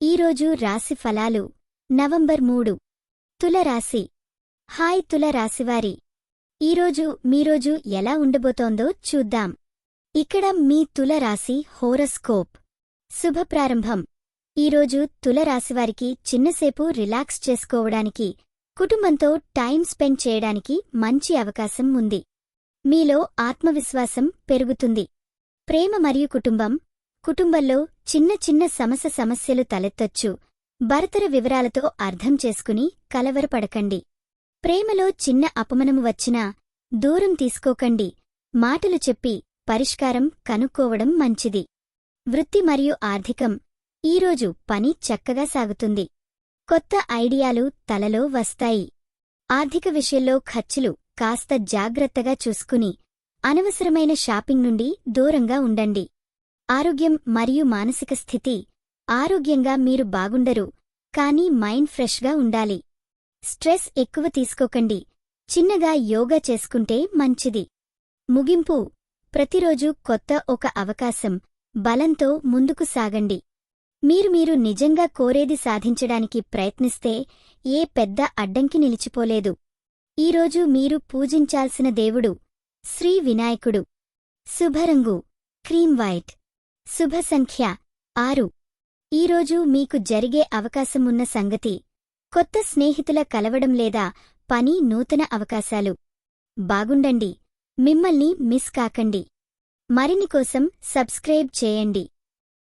ఈరోజు రాశి ఫలాలు. నవంబర్ మూడు. తులరాశి. హాయ్ తుల రాశివారి ఈరోజు మీరోజు ఎలా ఉండబోతోందో చూద్దాం. ఇక్కడ మీ తుల రాశి హోరస్కోప్ శుభప్రారంభం ఈరోజు తుల రాశివారికి చిన్నసేపు రిలాక్స్ చేసుకోవడానికి కుటుంబంతో టైం స్పెండ్ చేయడానికి మంచి అవకాశం ఉంది. మీలో ఆత్మవిశ్వాసం పెరుగుతుంది. ప్రేమ మరియు కుటుంబం కుటుంబంలో చిన్న చిన్న సమస్య సమస్యలు తలెత్తొచ్చు. భర్తర వివరాలతో అర్థం చేసుకుని కలవరపడకండి. ప్రేమలో చిన్న అపమనము వచ్చినా దూరం తీసుకోకండి. మాటలు చెప్పి పరిష్కారం కనుక్కోవడం మంచిది. వృత్తి మరియు ఆర్థికం ఈరోజు పని చక్కగా సాగుతుంది. కొత్త ఐడియాలు తలలో వస్తాయి. ఆర్థిక విషయంలో ఖర్చులు కాస్త జాగ్రత్తగా చూసుకుని అనవసరమైన షాపింగ్ నుండి దూరంగా ఉండండి. ఆరోగ్యం మరియు మానసిక స్థితి ఆరోగ్యంగా మీరు బాగుండరు కానీ మైండ్ ఫ్రెష్గా ఉండాలి. స్ట్రెస్ ఎక్కువ తీసుకోకండి. చిన్నగా యోగా చేసుకుంటే మంచిది. ముగింపు. ప్రతిరోజు కొత్త ఒక అవకాశం. బలంతో ముందుకు సాగండి. మీరు మీరు నిజంగా కోరేది సాధించడానికి ప్రయత్నిస్తే ఏ పెద్ద అడ్డంకి నిలిచిపోలేదు. ఈరోజు మీరు పూజించాల్సిన దేవుడు శ్రీ వినాయకుడు. శుభరంగు. Cream white. శుభ సంఖ్య ఆరు. ఈరోజు మీకు జరిగే అవకాశమున్న సంగతి కొత్త స్నేహితుల కలవడం లేదా పని నూతన అవకాశాలు. బాగుండండి. మిమ్మల్ని మిస్ కాకండి. మరిన్ని కోసం సబ్స్క్రైబ్ చేయండి.